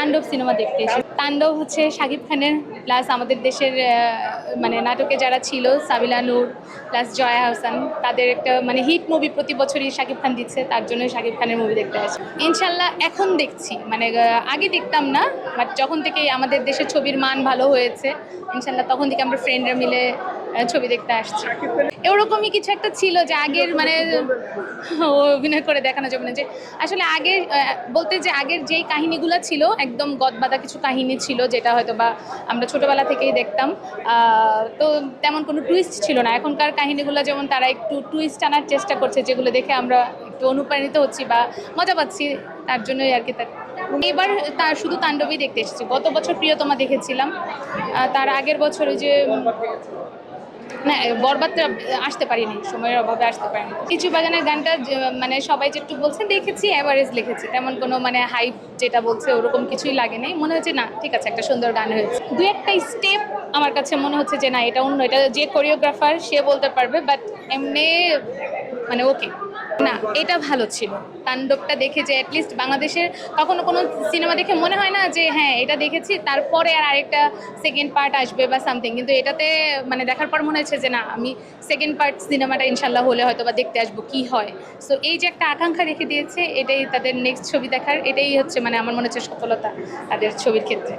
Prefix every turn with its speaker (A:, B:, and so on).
A: তাণ্ডব সিনেমা দেখতে এসেছি। তাণ্ডব হচ্ছে শাকিব খানের প্লাস আমাদের দেশের মানে নাটকে যারা ছিল, সাবিলা নূর প্লাস জয়া হাসান, তাদের একটা মানে হিট মুভি প্রতি বছরই শাকিব খান দিচ্ছে, তার জন্য শাকিব খানের মুভি দেখতে আসি। ইনশাল্লাহ এখন দেখছি মানে আগে দেখতাম না বাট যখন থেকে আমাদের দেশের ছবির মান ভালো হয়েছে, ইনশাল্লাহ তখন থেকে আমরা ফ্রেন্ডরা মিলে ছবি দেখতে আসছি। এরকমই কিছু একটা ছিল যে আগের মানে অভিনয় করে দেখানো যাবে না। যে আসলে আগের বলতে যে আগের যেই কাহিনীগুলো ছিল, একদম গদবাদা কিছু কাহিনী ছিল যেটা হয়তো বা আমরা ছোটবেলা থেকেই দেখতাম। তো তেমন কোনো টুইস্ট ছিল না। এখনকার কাহিনীগুলো যেমন তারা একটু টুইস্ট আনার চেষ্টা করছে, যেগুলো দেখে আমরা একটু অনুপ্রাণিত হচ্ছি বা মজা পাচ্ছি, তার জন্যই আর কি তার। এবার তার শুধু তাণ্ডবই দেখতে এসেছি। গত বছর প্রিয়তমা দেখেছিলাম। তার আগের বছর ওই যে না বরবাদটা আসতে পারিনি, সময়ের অভাবে আসতে পারিনি। কিছু বাগানের গানটা মানে সবাই যেটু বলছে, দেখেছি অ্যাভারেজ লিখেছি। তেমন কোনো মানে হাইপ যেটা বলছে, ওরকম কিছুই লাগেনি মনে হচ্ছে, না, ঠিক আছে, একটা সুন্দর গান হয়েছে। দু একটা স্টেপ আমার কাছে মনে হচ্ছে যে, না, এটা অন্য, এটা যে কোরিওগ্রাফার সে বলতে পারবে বাট এমনি মানে ওকে না, এটা ভালো ছিল। তাণ্ডবটা দেখে যে অ্যাটলিস্ট বাংলাদেশের কখনো কোনো সিনেমা দেখে মনে হয় না যে হ্যাঁ এটা দেখেছি, তারপরে আর আরেকটা সেকেন্ড পার্ট আসবে বা সামথিং কিন্তু এটাতে মানে দেখার পর মনে হচ্ছে যে, না, আমি সেকেন্ড পার্ট সিনেমাটা ইনশাল্লাহ হলে হয়তো বা দেখতে আসব, কি হয়? সো এই যে একটা আকাঙ্ক্ষা রেখে দিয়েছে, এটাই তাদের নেক্সট ছবি দেখার, এটাই হচ্ছে মানে আমার মনে হচ্ছে সফলতা তাদের ছবির ক্ষেত্রে।